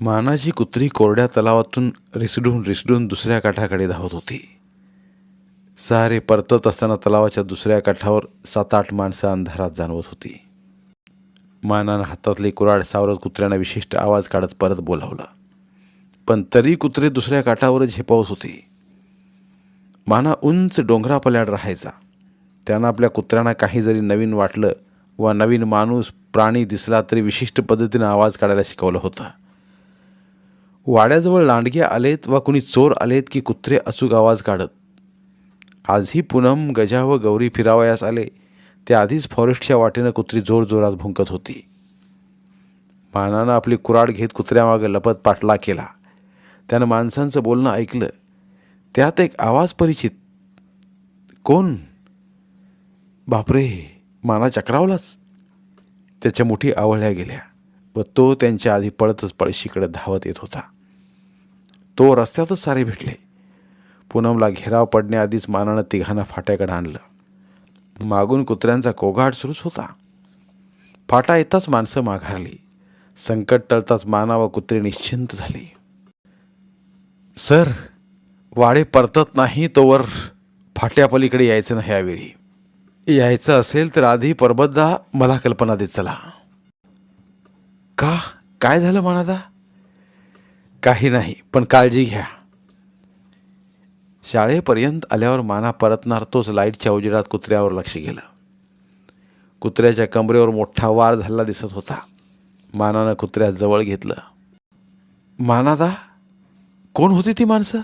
मानाची कुत्री कोरड्या तलावातून रिसडून रिसडून दुसऱ्या काठाकडे धावत होती. सारे परतत असताना तलावाच्या दुसऱ्या काठावर सात आठ माणसं अंधारात जाणवत होती. मानानं हातातली कुराड सावरत कुत्र्यांना विशिष्ट आवाज काढत परत बोलावलं. पण तरी कुत्रे दुसऱ्या काठावर झेपावत होती. माना उंच डोंगरापल्याड राहायचा. त्यांना आपल्या कुत्र्यांना काही जरी नवीन वाटलं वा नवीन माणूस प्राणी दिसला तरी विशिष्ट पद्धतीनं आवाज काढायला शिकवलं होतं. वाड्याजवळ लांडगे आलेत वा कुणी चोर आलेत की कुत्रे अचूक आवाज काढत. आजही पूनम गजा व गौरी फिरावयास आले. त्याआधीच फॉरेस्टच्या वाटेनं कुत्री जोरजोरात भुंकत होती. मानानं आपली कुराड घेत कुत्र्यामागं लपत पाठला केला. त्यानं माणसांचं बोलणं ऐकलं. त्यात एक आवाज परिचित. कोण? बापरे माना चक्रावलाच त्याच्या मुठी आवळल्या गेल्या व तो त्यांच्या आधी पळतच पळशीकडे धावत येत होता. तो रस्त्यातच सारे भेटले. पूनमला घेराव पडण्याआधीच मानानं तिघांना फाट्याकडे आणलं. मागून कुत्र्यांचा कोगाट सुरूच होता. फाटा येताच माणसं माघारली. संकट टळताच माना व कुत्रे निश्चिंत झाली. सर वाडे परतत नाही तोवर फाट्यापलीकडे यायचं नाही यावेळी. यायचं असेल तर आधी परबतदा मला कल्पना देत चला. का? काय झालं मनादा? काही नाही पण काळजी घ्या. शाळेपर्यंत आल्यावर माना परतणार तोच लाईटच्या उजेडात कुत्र्यावर लक्ष गेलं. कुत्र्याच्या कमरेवर मोठा वार झालेला दिसत होता. मानानं कुत्र्या जवळ घेतलं. मानादा कोण होती ती माणसं?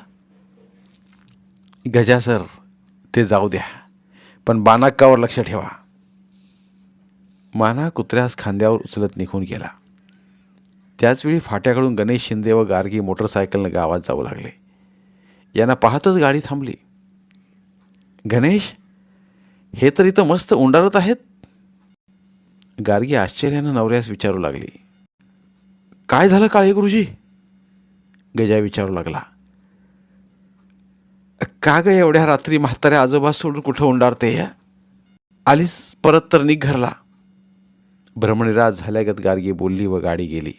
गजा सर ते जाऊ द्या पण बानाक्कावर लक्ष ठेवा. माना कुत्र्यास खांद्यावर उचलत निघून गेला. त्याचवेळी फाट्याकडून गणेश शिंदे व गार्गी मोटरसायकलनं गावात जाऊ लागले. यांना पाहतच गाडी थांबली. गणेश हे तर इथं मस्त उंडारत आहेत? गार्गी आश्चर्यानं नवऱ्यास विचारू लागली. काय झालं काळे गुरुजी? गजा विचारू लागला. का ग एवढ्या रात्री म्हाताऱ्या आजोबा सोडून कुठं उंडारते या? आलीस परत तर निघ घरला. भ्रमणिराज झाल्यागत गार्गी बोलली व गाडी गेली.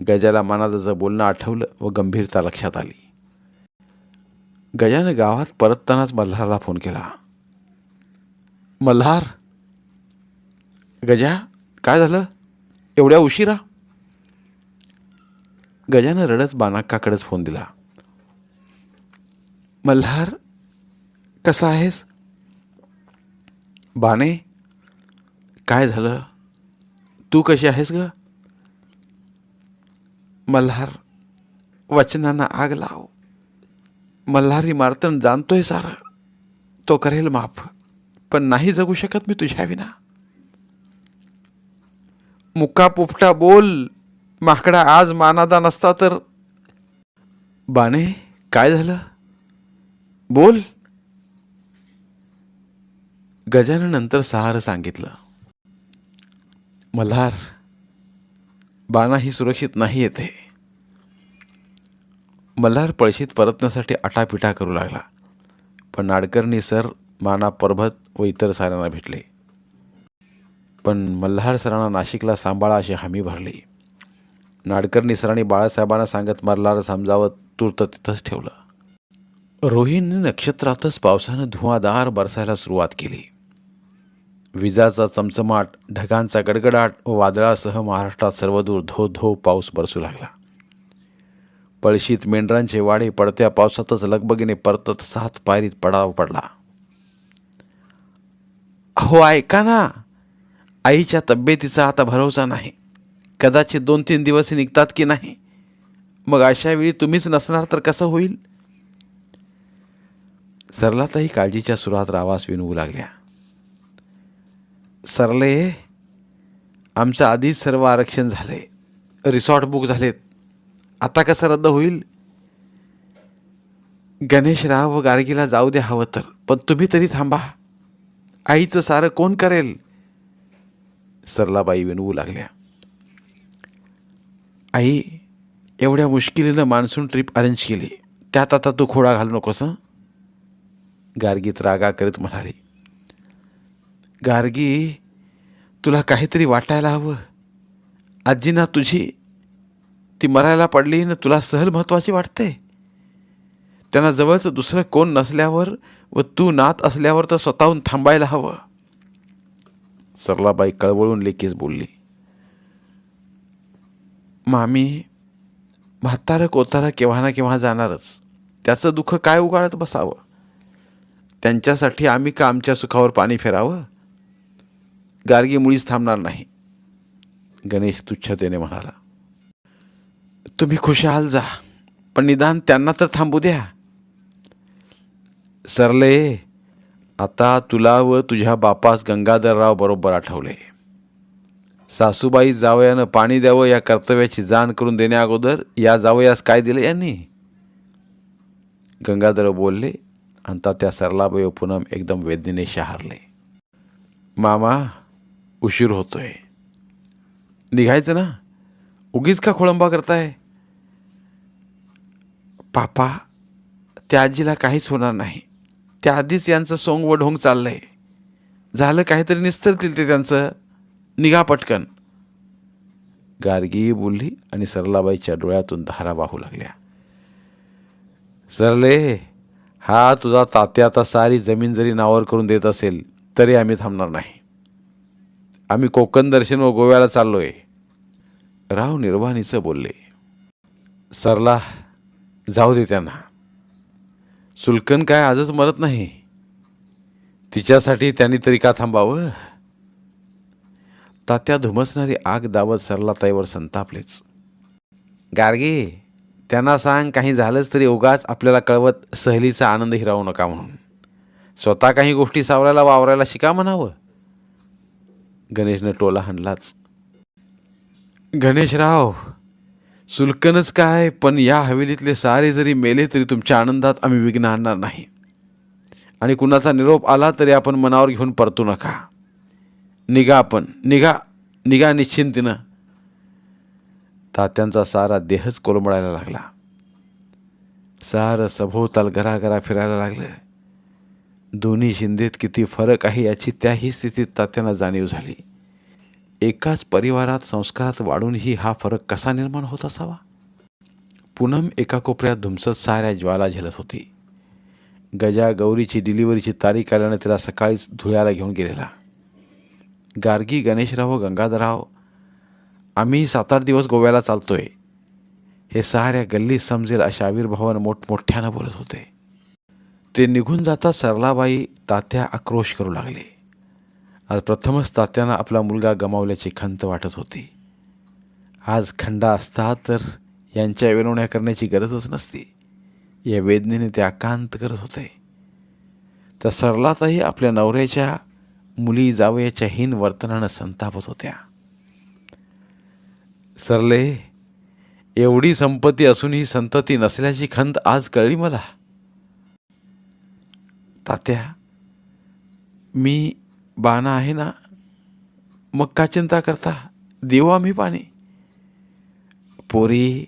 गजाला मनाचं बोलणं आठवलं व गंभीरता लक्षात आली. गजानं गावात परततानाच मल्हारला फोन केला. मल्हार गजा काय झालं? एवढ्या उशिरा? गजानं रडत बानाक्काकडेच फोन दिला. मल्हार कसा आहेस? बाने काय झालं? तू कशी आहेस ग? मल्हार वचनांना आग लाव. मल्हारी मारतण जाणतोय सारं. तो करेल माफ पण नाही जगू शकत मी तुझ्या विना. मुक्का पुपटा बोल माकडा आज मानादा नसता तर. बाणे काय झालं? बोल. गजाननंतर नंतर सांगितलं. मल्हार बाणा ही सुरक्षित नाही येते मल्हार पळशीत परतण्यासाठी आटापिटा करू लागला. पण नाडकर्णी सर माना परभत व इतर साऱ्यांना भेटले. पण मल्हार सरांना नाशिकला सांभाळा अशी हमी भरली. नाडकर्णी सरांनी बाळासाहेबांना सांगत मल्हार समजावत तूर्त तिथंच ठेवलं. रोहिणी नक्षत्रातच पावसानं धुवाधार बरसायला सुरुवात केली. विजाचा चमचमाट ढगांचा गडगडाट व वादळासह महाराष्ट्रात सर्वदूर धो धो पाऊस बरसू लागला. पळशीत मेंढरांचे वाढे पडत्या पावसातच लगबगीने परतत सात पायरीत पडाव पडला. अहो ऐका ना. आईच्या तब्येतीचा आता भरोसा नाही. कदाचित दोन तीन दिवस निघतात की नाही? मग अशा वेळी तुम्हीच नसणार तर कसं होईल? सरलाताही काळजीच्या सुरात रावास विनवू लागल्या. सरले. आमचं आधीच सर्व आरक्षण झालं. आहे रिसॉर्ट बुक झालेत. आता कसं रद्द होईल? गणेशराव व गार्गीला जाऊ द्या हवं तर पण तुम्ही तरी थांबा. आईचं सारं कोण करेल? सरलाबाई विनवू लागल्या. आई एवढ्या मुश्किलीनं मान्सून ट्रिप अरेंज केली. त्यात आता तू खोडा घालू नकोस गार्गीत रागा करीत म्हणाली. गार्गी तुला काहीतरी वाटायला हवं. आजी ना तुझी ती मरायला पडली ना तुला सहल महत्त्वाची वाटते. त्यांना जवळचं दुसरं कोण नसल्यावर व तू नात असल्यावर तर स्वतःहून थांबायला हवं. सरलाबाई कळवळून लेकीच बोलली. मामी म्हातारं कोतारं केव्हा ना केव्हा जाणारच. त्याचं दुःख काय उगाळत बसावं? त्यांच्यासाठी आम्ही का आमच्या सुखावर पाणी फेरावं? गार्गी मुळीच थांबणार नाही. गणेश तुच्छतेने म्हणाला तुम्ही खुशाल जा पण निदान त्यांना तर थांबू द्या. सरले आता तुला व तुझ्या बापास गंगाधरराव बरोबर आठवले. सासूबाई जावयानं पाणी द्यावं या कर्तव्याची जाण करून देण्याअगोदर या जावयास काय दिलं यांनी? गंगाधर बोलले आणि त्या सरलाबाई पुनम एकदम वेदनेने शहारले. मामा उशीर होतोय. निघायचं ना? उगीच का खोळंबा करताय? पापा त्या आजीला काहीच होणार नाही. त्या आधीच यांचं सोंग व ढोंग चाललंय. झालं काहीतरी निस्तरतील ते त्यांचं. निघा पटकन. गार्गी बोलली आणि सरलाबाईच्या डोळ्यातून धारा वाहू लागल्या. सरले हा तुझा तात्या आता सारी जमीन जरी नावर करून देत असेल तरी आम्ही थांबणार नाही. आम्ही कोकण दर्शन व गोव्याला चाललोय. राव निर्वाणीचं बोलले सरला जाऊ दे त्यांना. सुलकन काय आजच मरत नाही. तिच्यासाठी त्यांनी तरी का थांबावं? तात्या धुमसणारी आग दावत सरलाताईवर संतापलेच. गार्गे त्यांना सांग काही झालंच तरी उगाच आपल्याला कळवत सहलीचा आनंद हिरावू नका म्हणून. स्वतः काही गोष्टी सावरायला वावरायला शिका म्हणावं. गणेशनं टोला हाणलाच. गणेशराव सुलकनच काय पण या हवेलीतले सारे जरी मेले तरी तुमच्या आनंदात आम्ही विघ्न आणणार नाही. आणि कुणाचा निरोप आला तरी आपण मनावर घेऊन परतू नका. निघा आपण निघा निघा निश्चिंतीनं. तात्यांचा सारा देहच कोलमडायला लागला. सारं सभोवताल घराघरा फिरायला लागलं. दोन्ही शिंदेत किती फरक आहे याची त्याही स्थितीत तात्यांना जाणीव झाली. एकाच परिवारात संस्कारात वाढूनही हा फरक कसा निर्माण होत असावा? पूनम एका कोपऱ्यात धुमसत साऱ्या ज्वाला झेलत होती. गजा गौरीची डिलिव्हरीची तारीख आल्यानं तिला सकाळीच धुळ्याला घेऊन गेलेला. गार्गी गणेशराव गंगाधरराव आम्ही सात आठ दिवस गोव्याला चालतोय. हे साऱ्या गल्लीत समजेल अशा आविर्भावानं मोठमोठ्यानं बोलत होते. ते निघून जाता सरलाबाई तात्या आक्रोश करू लागले. आज प्रथमच तात्यांना आपला मुलगा गमावल्याची खंत वाटत होती. आज खंडा असता तर यांच्या विनवण्या करण्याची गरजच नसती. या वेदनेने ते आकांत करत होते. तर सरलाताही आपल्या नवऱ्याच्या मुली जावयाच्या हीन वर्तनानं संतापत होत्या. सरले एवढी संपत्ती असूनही संतती नसल्याची खंत आज कळली मला. तात्या मी बाणा आहे ना मग का चिंता करता? देऊ आम्ही पाणी. पोरी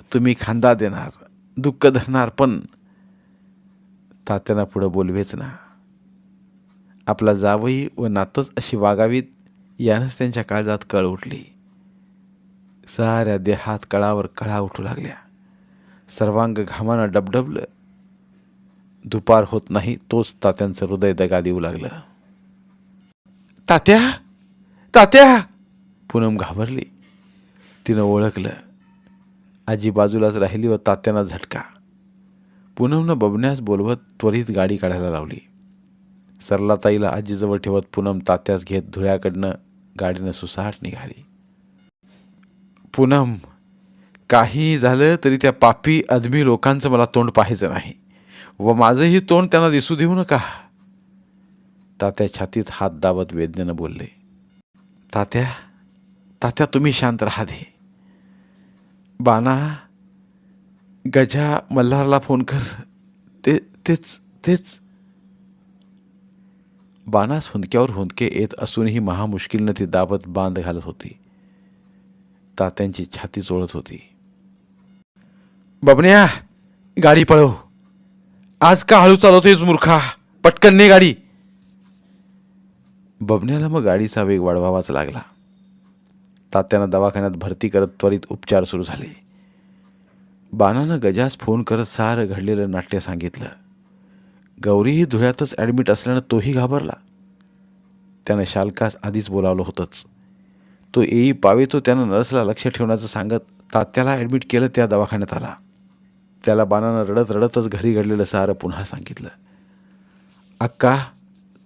तुम्ही खांदा देणार दुःख धरणार पण तात्यांना पुढं बोलवेच ना. आपला जावई व नातच अशी वागावीत यानंच त्यांच्या काळजात कळ उठली. साऱ्या देहात कळावर कळा उठू लागल्या. सर्वांग घामानं डबडबलं. दुपार होत नाही तोच तात्यांचं हृदय दगा देऊ लागलं. तात्या तात्या! पूनम घाबरली. तिनं ओळखलं. आजी बाजूलाच राहिली व तात्यांना झटका. पूनमनं बबण्यास बोलवत त्वरित गाडी काढायला लावली. सरलाताईला आजीजवळ ठेवत पूनम तात्यास घेत धुळ्याकडनं गाडीनं सुसाट निघाली. पूनम काही झालं तरी त्या पापी अदमी लोकांचं मला तोंड पाहायचं नाही. व माझंही तोंड त्यांना दिसू देऊ नका. तात्या छातीत हात दाबत वेदनेनं बोलले तात्या तात्या तुम्ही शांत राहा दे. बाना गजा मल्हारला फोन कर. ते तेच तेच. बाणास हुंदक्यावर हुंदके येत असूनही महामुश्किलनं ती दाबत बांध घालत होती. तात्यांची छाती चोळत होती. बबन्या गाडी पळव. आज का हळू चालवतोयस मूर्खा? पटकन ने गाडी. बबन्याला मग गाडीचा वेग वाढवावाच लागला. तात्यानं दवाखान्यात भरती करत त्वरित उपचार सुरू झाले. बाणानं गजास फोन करत सारं घडलेलं नाट्य सांगितलं. गौरीही धुळ्यातच ॲडमिट असल्यानं तोही घाबरला. त्यानं शालकास आधीच बोलावलं होतंच. तो येई पावे तो त्यानं नर्सला लक्ष ठेवण्याचं सांगत तात्याला ॲडमिट केलं त्या दवाखान्यात आला. त्याला बाणानं रडत रडतच घरी घडलेलं सारं पुन्हा सांगितलं. अक्का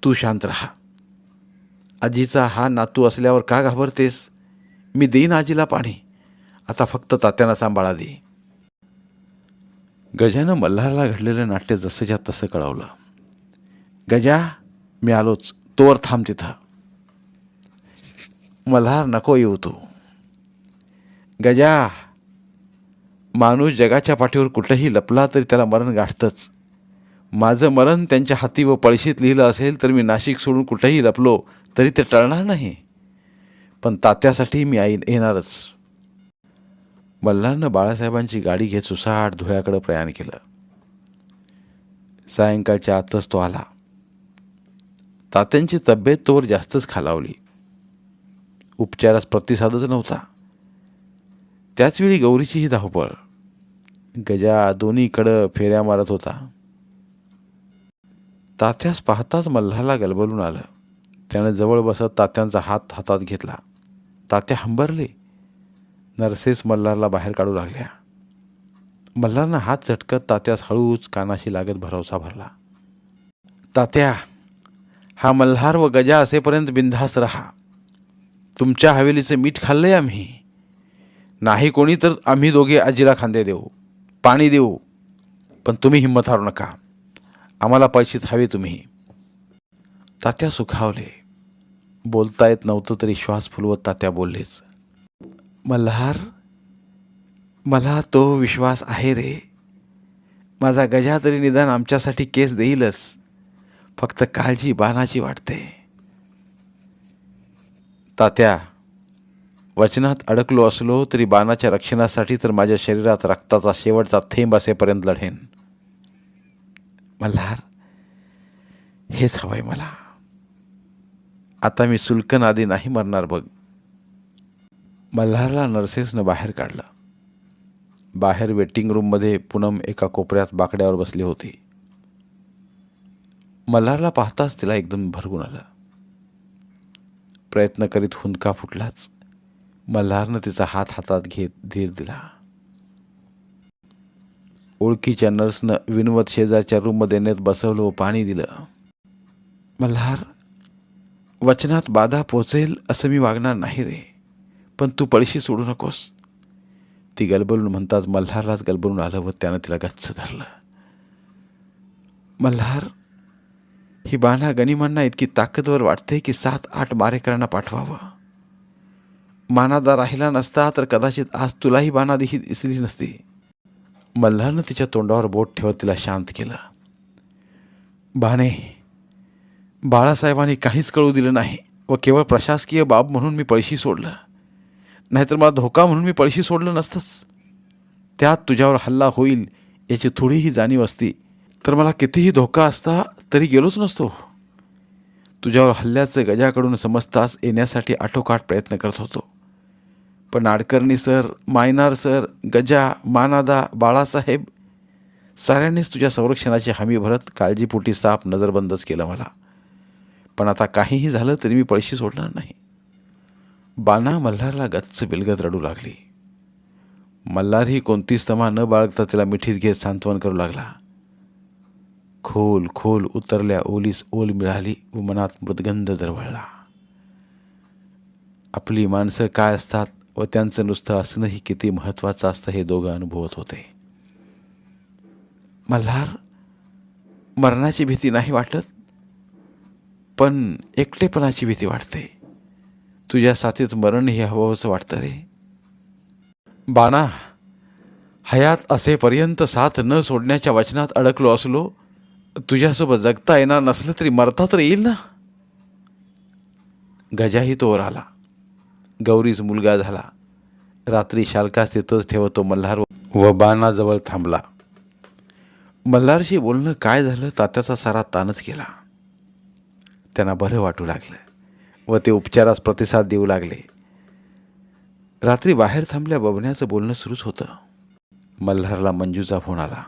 तू शांत राहा. आजीचा हा नातू असल्यावर का घाबरतेस? मी देईन आजीला पाणी. आता फक्त तात्यांना सांभाळा दे. गजानं मल्हारला घडलेलं नाट्य जसंच्या तसं कळवलं. गजा मी आलोच. तोवर थांब तिथं. मल्हार नको येऊ तू. गजा माणूस जगाच्या पाठीवर कुठंही लपला तरी त्याला मरण गाठतंच. माझं मरण त्यांच्या हाती व पळशीत लिहिलं असेल तर मी नाशिक सोडून कुठंही लपलो तरी ते टळणार नाही. पण तात्यासाठी मी आई येणारच. मल्हारनं बाळासाहेबांची गाडी घेत सुसाट धुळ्याकडं प्रयाण केलं. सायंकाळच्या आतच तो आला. तात्यांची तब्येत तोवर जास्तच खालावली. उपचारास प्रतिसादच नव्हता. त्याचवेळी गौरीचीही धावपळ. गजा दोन्हीकडं फेऱ्या मारत होता. तात्यास पाहताच मल्हारला गलबलून आलं. त्यानं जवळ बसत तात्यांचा हात हातात घेतला. तात्या हंबरले. नर्सेस मल्हारला बाहेर काढू लागल्या. मल्हारनं हात झटकत तात्यास हळूच कानाशी लागत भरवसा भरला. तात्या हा मल्हार व गजा असेपर्यंत बिंधास रहा. तुमच्या हवेलीचं मीठ खाल्लंय आम्ही. नाही कोणी तर आम्ही दोघे आजीला खांदे देऊ. पाणी देऊ पण तुम्ही हिंमत हारू नका. आम्हाला पैसेच हवे तुम्ही. तात्या सुखावले. बोलता येत नव्हतं तरी श्वास फुलवत तात्या बोललेच. मल्हार मला तो विश्वास आहे रे. माझा गजा तरी निदान आमच्यासाठी केस देईलच. फक्त काळजी बाणाची वाटते. तात्या वचनात अडकलो असलो तरी बाणाच्या रक्षणासाठी तर माझ्या शरीरात रक्ताचा शेवटचा थेंब असेपर्यंत लढेन. मल्हार हेच हवंय मला. आता मी सुलकन आधी नाही मरणार बघ. मल्हारला नर्सेसनं बाहेर काढलं. बाहेर वेटिंग रूममध्ये पूनम एका कोपऱ्यात बाकड्यावर बसली होती. मल्हारला पाहताच तिला एकदम भरगून आलं. प्रयत्न करीत हुंदका फुटलाच. मल्हारनं तिचा हात हातात घेत धीर दिला. ओळखीच्या नर्सनं विनवत शेजारच्या रूममध्ये नेत बसवलं व पाणी दिलं. मल्हार वचनात बाधा पोचेल असं मी वागणार नाही रे पण तू पळशी सोडू नकोस. ती गलबलून म्हणताच मल्हारलाच गलबलून आलं व त्यानं तिला गच्च धरलं. मल्हार ही बाणा गणिमांना इतकी ताकदवर वाटते की सात आठ मारेकरांना पाठवावं. मानादा राहिला नसता तर कदाचित आज तुलाही बाणा दिही दिसली नसती. मल्हारनं तिच्या तोंडावर बोट ठेवत तिला शांत केलं. बाणे बाळासाहेबांनी काहीच कळू दिलं नाही व केवळ प्रशासकीय बाब म्हणून मी पळशी सोडलं. नाहीतर मला धोका म्हणून मी पळशी सोडलं नसतंच. त्यात तुझ्यावर हल्ला होईल याची थोडीही जाणीव असती तर मला कितीही धोका असता तरी गेलोच नसतो. तुझ्यावर हल्ल्याचं गजाकडून समजताच येण्यासाठी आठोकाठ प्रयत्न करत होतो. पण नाडकर्णी सर मायनार सर गजा मानादा बाळासाहेब साऱ्यांनीच तुझ्या संरक्षणाची हमी भरत काळजीपोटी साफ नजरबंदच केलं मला. पण आता काहीही झालं तरी मी पळशी सोडणार नाही. बाणा मल्हारला गच्च बिलगत रडू लागली. मल्हार ही कोणतीच तमा न बाळगता तिला मिठीत घेत सांत्वन करू लागला. खोल खोल उतरल्या ओलीस ओल मिळाली व मनात मृदगंध दरवळला. आपली माणसं काय असतात व त्यांचं नुसतं असणंही किती महत्त्वाचं असतं हे दोघं अनुभवत होते. मल्हार मरणाची भीती नाही वाटत पण एकटेपणाची भीती वाटते. तुझ्या साथीत मरण हे हवंसं वाटतं रे. बाणा हयात असेपर्यंत साथ न सोडण्याच्या वचनात अडकलो असलो तुझ्यासोबत जगता येणार नसलं तरी मरता तर येईल ना? गजाही तोवर आला. गौरीच मुलगा झाला. रात्री शालकास तिथंच ठेवतो मल्हार. व बाणाजवळ थांबला. मल्हारशी बोलणं काय झालं तात्याचा सारा ताणच केला त्यांना बरं वाटू लागलं व ते उपचारास प्रतिसाद देऊ लागले. रात्री बाहेर थांबल्या बबण्याचं बोलणं सुरूच होतं. मल्हारला मंजूचा फोन आला.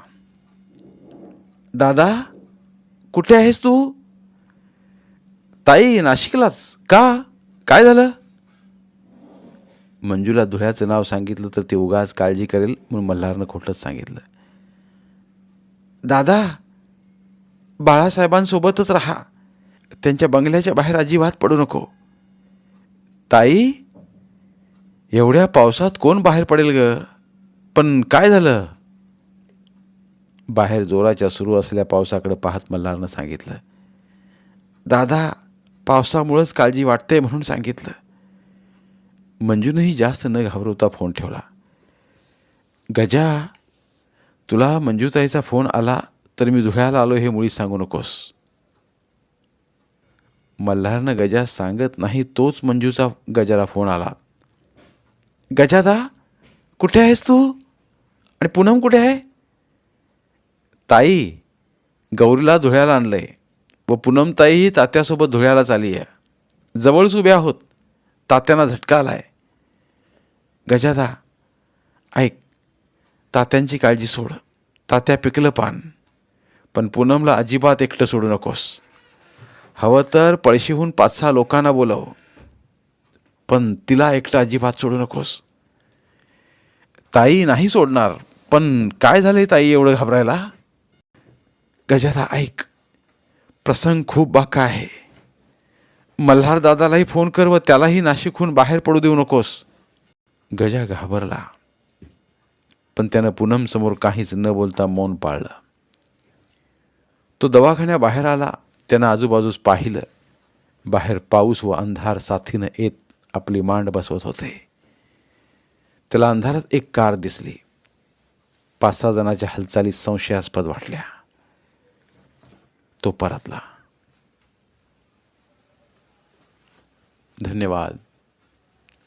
दादा कुठे आहेस तू? ताई नाशिकलाच. का? काय झालं? मंजूला धुळ्याचं नाव सांगितलं तर ते उगाच काळजी करेल म्हणून मल्हारनं खोटंच सांगितलं. दादा बाळासाहेबांसोबतच राहा. त्यांच्या बंगल्याच्या बाहेर अजिबात पडू नको. ताई एवढ्या पावसात कोण बाहेर पडेल ग? पण काय झालं? बाहेर जोराच्या सुरू असलेल्या पावसाकडे पाहत मल्हारनं सांगितलं. दादा पावसामुळंच काळजी वाटते म्हणून सांगितलं. मंजूनही जास्त न घाबरवता फोन ठेवला. गजा तुला मंजूताईचा फोन आला तर मी धुळ्याला आलो हे मुळीच सांगू नकोस. मल्हारनं गजा सांगत नाही तोच मंजूचा गजाला फोन आला. गजादा कुठे आहेस तू? आणि पूनम कुठे आहे? ताई गौरीला धुळ्याला आणलंय व पूनम ताईही तात्यासोबत धुळ्यालाच आली आहे जवळच उभ्या आहोत. तात्यांना झटका आलाय. गजादा ऐक तात्यांची काळजी सोड. तात्या पिकलं पान. पण पूनमला अजिबात एकटं सोडू नकोस. हवं तर पळशीहून पाच सहा लोकांना बोलव. पण तिला एकटं अजिबात सोडू नकोस. ताई नाही सोडणार पण काय झाले ताई एवढं घाबरायला? गजादा ऐक. प्रसंग खूप बाका आहे. मल्हार दादालाही फोन कर व त्यालाही नाशिकहून बाहेर पडू देऊ नकोस. गजा घाबरला. पण त्यानं पूनमसमोर काहीच न बोलता मौन पाळलं. तो दवाखान्याबाहेर आला. त्यानं आजूबाजूस पाहिलं. बाहेर पाऊस व अंधार साथीनं येत आपली मांड बसवत होते. त्याला अंधारात एक कार दिसली. पाच सहा जणांच्या हालचाली संशयास्पद वाटल्या. तो परतला. धन्यवाद.